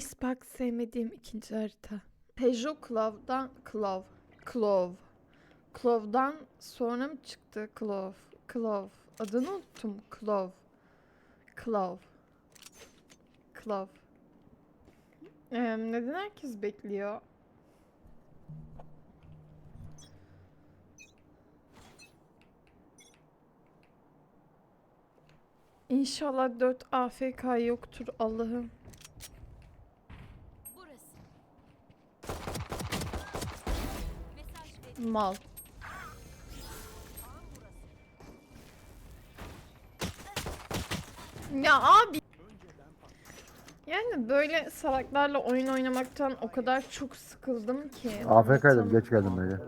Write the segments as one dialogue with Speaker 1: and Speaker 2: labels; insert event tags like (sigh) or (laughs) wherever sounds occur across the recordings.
Speaker 1: Iceberg sevmediğim ikinci harita. Peugeot Clove'dan Clove. Clove. Clove'dan sonra mı çıktı Clove? Clove. Adını unuttum. Clove. Clove. Clove. Ee, neden herkes bekliyor? İnşallah 4 AFK yoktur Allah'ım. Mal. Ya abi. Yani böyle salaklarla oyun oynamaktan o kadar çok sıkıldım ki.
Speaker 2: AFK'ydım geç geldim böyle.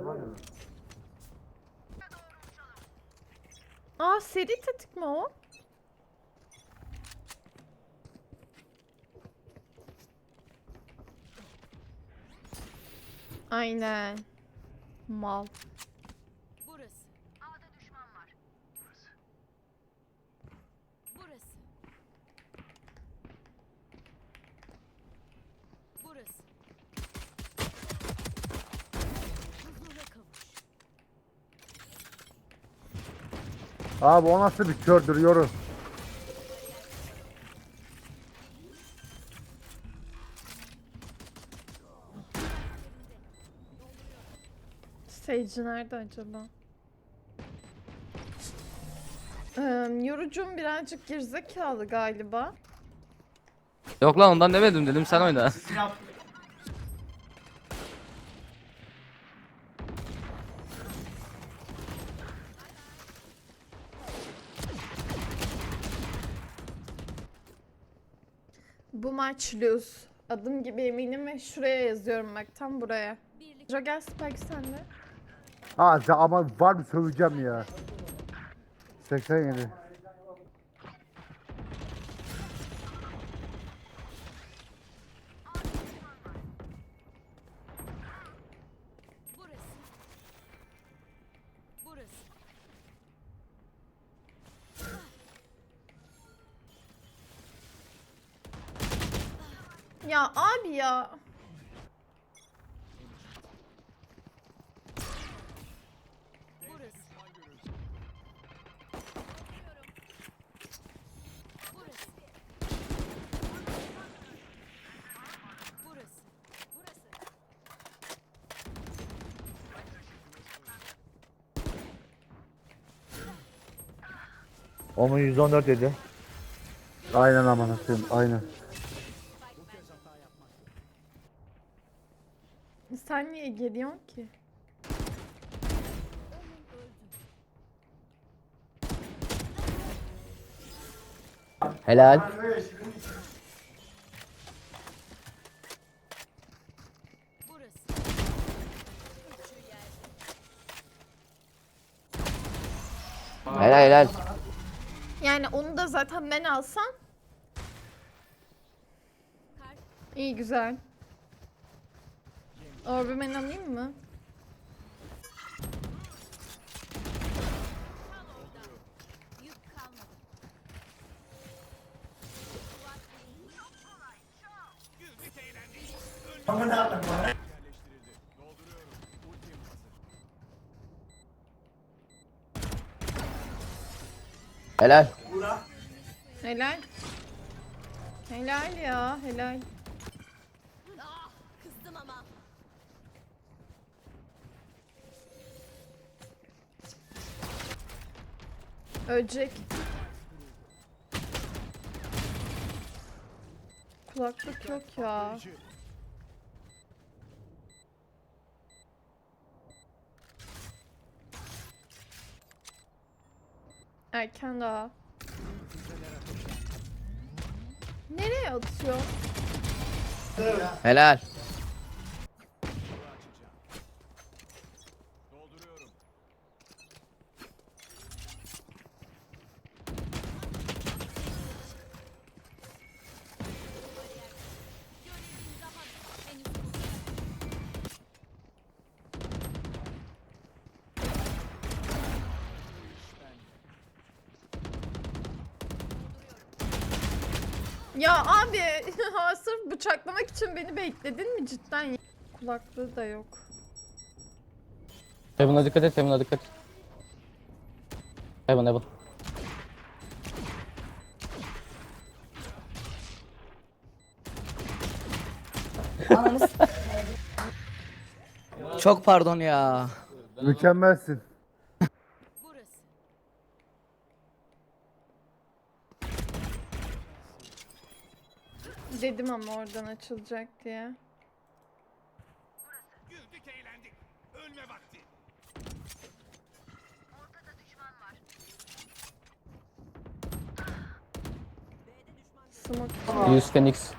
Speaker 1: Aa seri tetik mi o? Aynen. Mal.
Speaker 3: Burası. Havada düşman var. Burası. Burası. Huzura kavuş.
Speaker 2: Abi o nasıl bir kördür yorum.
Speaker 1: Sage nerede acaba? Ee, yorucum birazcık gerizekalı galiba.
Speaker 4: Yok lan ondan demedim dedim sen oyna. (laughs)
Speaker 1: Bu maç lose. Adım gibi eminim ve şuraya yazıyorum bak tam buraya.
Speaker 3: Birlik.
Speaker 1: Rogel Spike sende.
Speaker 2: Ha ama var mı söveceğim ya. 87.
Speaker 3: Burası. Burası.
Speaker 1: Ya abi ya.
Speaker 3: Burası. Burası. Burası. Burası.
Speaker 5: Omun 114 dedi.
Speaker 2: Aynen aman koyayım aynen.
Speaker 1: Sen niye geliyorsun ki?
Speaker 4: Helal. Helal helal.
Speaker 1: Onu da zaten ben alsam iyi güzel. Ben alayım mı?
Speaker 3: Orada. Yük kalmadı.
Speaker 4: Helal.
Speaker 1: Helal. Helal ya helal.
Speaker 3: Ah, kızdım ama.
Speaker 1: Ölecek. Kulaklık yok ya. Erken daha. Nereye atıyor?
Speaker 4: Helal.
Speaker 1: Ya abi (laughs) ha, sırf bıçaklamak için beni bekledin mi cidden? Kulaklığı da yok.
Speaker 4: Heaven'a dikkat et, Heaven'a dikkat et. Heaven, Heaven.
Speaker 5: Çok pardon ya.
Speaker 2: Mükemmelsin.
Speaker 3: Burası.
Speaker 1: Dedim ama oradan açılacak diye.
Speaker 6: Güldük eğlendik. Ölme vakti.
Speaker 1: Smoke.
Speaker 4: Use Phoenix.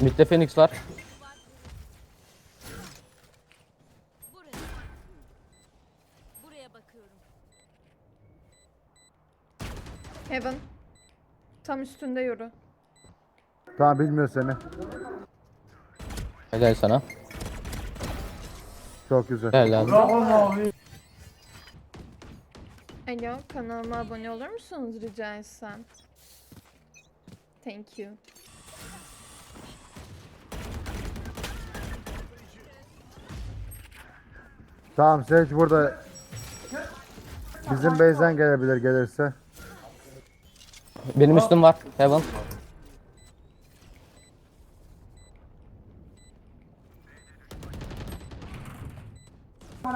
Speaker 4: Mid'de Phoenix var.
Speaker 3: Burası. Buraya bakıyorum.
Speaker 1: Heaven. Tam üstünde yoru.
Speaker 2: Tamam bilmiyor seni.
Speaker 4: Helal sana.
Speaker 2: Çok güzel.
Speaker 4: Helal.
Speaker 1: Alo kanalıma abone olur musunuz rica etsem? Thank you.
Speaker 2: Tamam Sage burada. Bizim base'den gelebilir gelirse.
Speaker 4: Benim üstüm var. Heaven.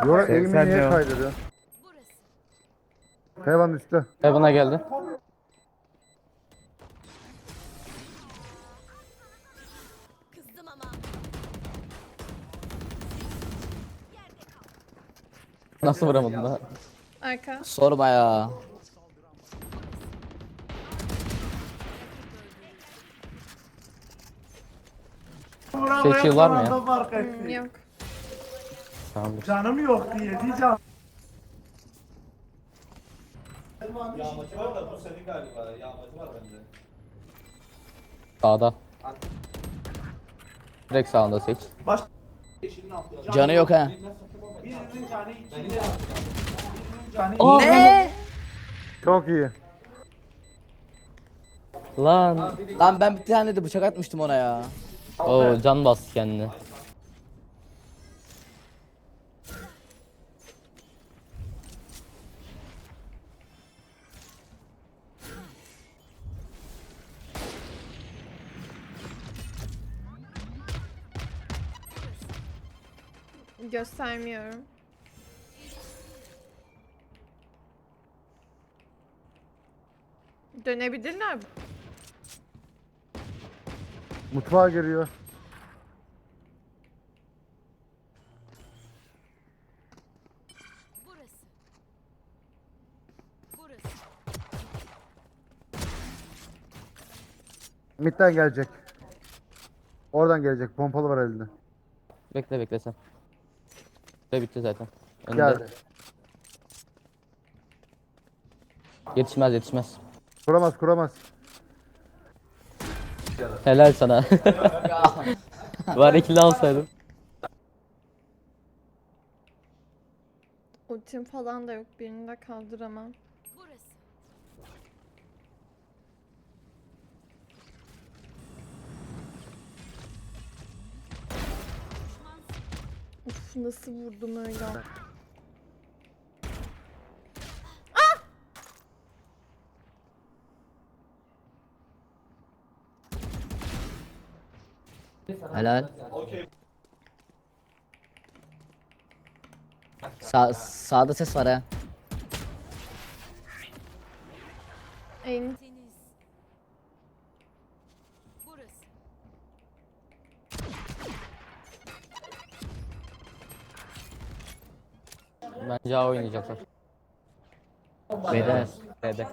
Speaker 2: Yo eğimi niye kaydırıyor?
Speaker 3: Burası.
Speaker 2: Hayvan üstte.
Speaker 4: Heaven'a geldi.
Speaker 3: Kızdım ama.
Speaker 4: Nasıl vuramadın daha?
Speaker 1: Arka.
Speaker 5: Sorma ya.
Speaker 4: Seçil var mı ya?
Speaker 1: Hmm, yok.
Speaker 4: Tamam.
Speaker 7: Canım yok diye diyeceğim.
Speaker 4: Sağda. Direkt sağında seç.
Speaker 5: Canı yok ha.
Speaker 7: Birinin canı iki. Canı
Speaker 5: Ne?
Speaker 2: Çok iyi.
Speaker 4: Lan.
Speaker 5: Lan ben bir tane de bıçak atmıştım ona ya.
Speaker 4: Oo can bastı kendine.
Speaker 1: Göstermiyorum. Dönebilirler.
Speaker 2: Mutfağa giriyor.
Speaker 3: Burası. Burası.
Speaker 2: Mid'den gelecek. Oradan gelecek. Pompalı var elinde.
Speaker 4: Bekle bekle sen. Ve bitti zaten. Önde.
Speaker 2: Geldi.
Speaker 4: Yetişmez yetişmez.
Speaker 2: Kuramaz kuramaz.
Speaker 4: Helal sana. (laughs) Var ikili alsaydın.
Speaker 1: Ultim falan da yok. Birini de kaldıramam. Uf nasıl vurdum öyle.
Speaker 5: Helal. Sağ, sağda ses var ha.
Speaker 1: En
Speaker 3: Deniz. Burası.
Speaker 4: Bence A oynayacaklar.
Speaker 5: Beyler.
Speaker 4: B'de.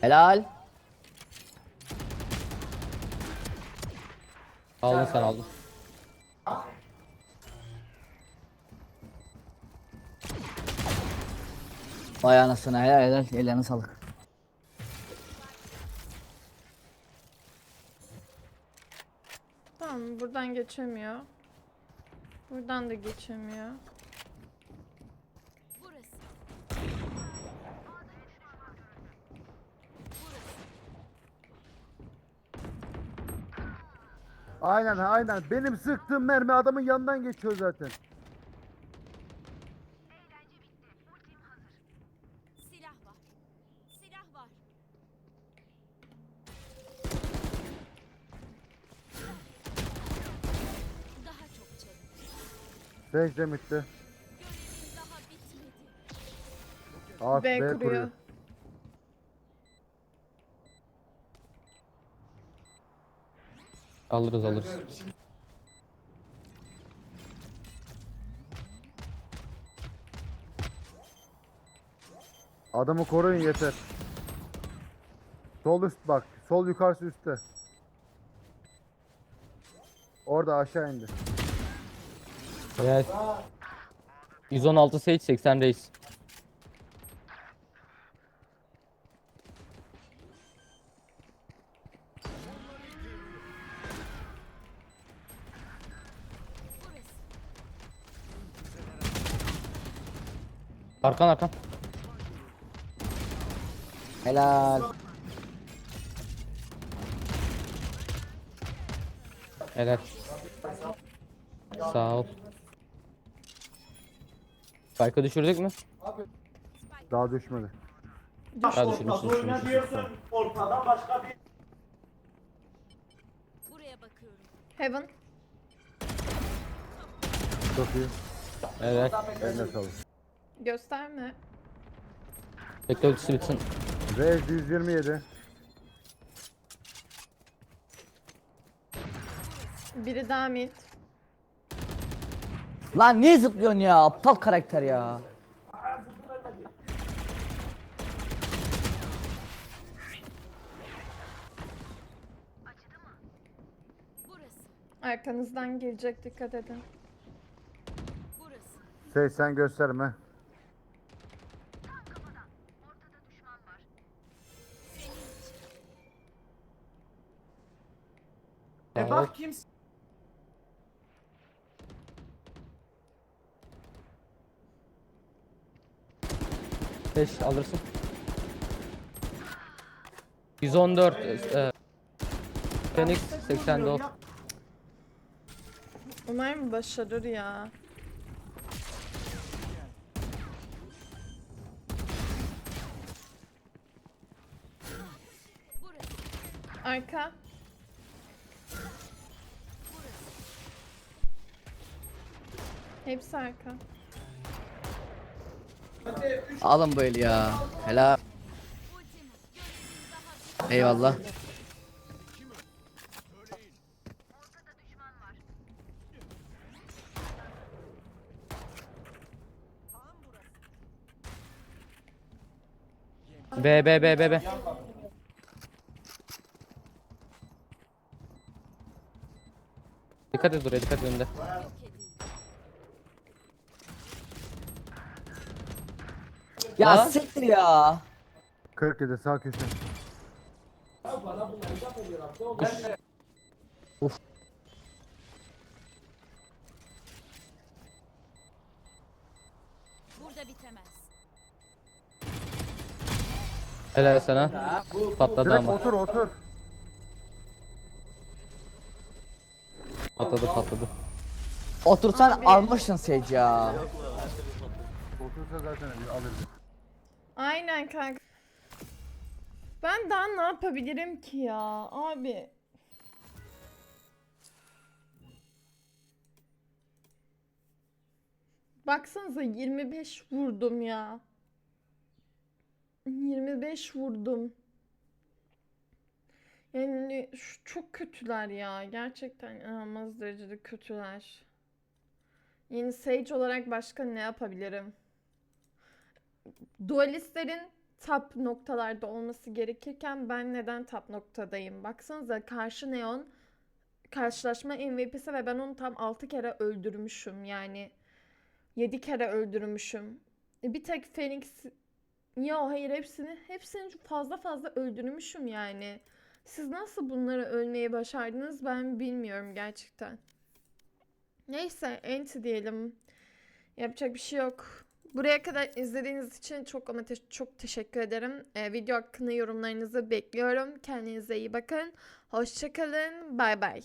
Speaker 5: Helal.
Speaker 4: Aldın sen aldın.
Speaker 5: Vay anasını helal helal. Ellerine sağlık.
Speaker 1: tamam buradan geç. geçemiyor. Buradan da geçemiyor.
Speaker 3: Burası.
Speaker 2: Aynen aynen. Benim sıktığım mermi adamın yanından geçiyor zaten.
Speaker 3: Silah var. Silah var. Daha çok çabuk.
Speaker 2: Secde bitti.
Speaker 3: Görevin daha bitmedi.
Speaker 2: Ah
Speaker 1: B
Speaker 2: B
Speaker 1: kuruyor.
Speaker 2: kuruyor.
Speaker 4: Alırız alırız.
Speaker 2: Adamı koruyun yeter. Sol üst bak. Sol yukarısı üstte. Orada aşağı indi.
Speaker 4: Evet. 116 Sage 80 Reis. Arkan arkan.
Speaker 5: Helal.
Speaker 4: Helal. Sağ ol. Spike'ı düşürdük mü?
Speaker 2: Daha düşmedi.
Speaker 4: Daha düşürmüşsün.
Speaker 7: Oyna
Speaker 4: düşürmüşsün.
Speaker 7: diyorsun ortada başka bir
Speaker 3: Buraya bakıyorum.
Speaker 1: Heaven.
Speaker 2: Çok iyi.
Speaker 4: Evet.
Speaker 2: Eline sağlık.
Speaker 1: Gösterme.
Speaker 4: Bekle ultisi bitsin.
Speaker 2: Reis 127.
Speaker 1: Biri daha mid.
Speaker 5: Lan niye zıplıyorsun ya? Aptal karakter ya.
Speaker 3: Burası.
Speaker 1: Arkanızdan gelecek dikkat edin.
Speaker 3: Burası.
Speaker 2: Şey sen gösterme.
Speaker 7: E bak kimse.
Speaker 4: Beş alırsın. 114 e, Phoenix 84
Speaker 1: Umarım başarır ya. Arka. Hepsi arka.
Speaker 5: Alın böyle ya. Helal. Eyvallah.
Speaker 4: B B B B B Dikkat et oraya dikkat et önünde.
Speaker 3: yok edildi.
Speaker 5: Ya
Speaker 4: Lan.
Speaker 5: siktir ya.
Speaker 2: 47 sağ köşe.
Speaker 3: Burada bitemez.
Speaker 4: Helal sana. Patladı
Speaker 2: Direkt
Speaker 4: ama.
Speaker 2: otur otur.
Speaker 4: Patladı patladı.
Speaker 5: Otursan almışsın Sage ya.
Speaker 2: Otursa zaten alırız.
Speaker 1: Aynen kanka. Ben daha ne yapabilirim ki ya abi? Baksanıza 25 vurdum ya. 25 vurdum. Yani şu- çok kötüler ya. Gerçekten inanılmaz derecede kötüler. Yeni Sage olarak başka ne yapabilirim? Dualistlerin top noktalarda olması gerekirken ben neden top noktadayım? Baksanıza karşı Neon karşılaşma MVP'si ve ben onu tam 6 kere öldürmüşüm. Yani 7 kere öldürmüşüm. E, Bir tek Phoenix ya hayır hepsini hepsini fazla fazla öldürmüşüm yani. Siz nasıl bunları ölmeyi başardınız ben bilmiyorum gerçekten. Neyse enti diyelim. Yapacak bir şey yok. Buraya kadar izlediğiniz için çok ama te- çok teşekkür ederim. Ee, video hakkında yorumlarınızı bekliyorum. Kendinize iyi bakın. Hoşçakalın. Bay bay.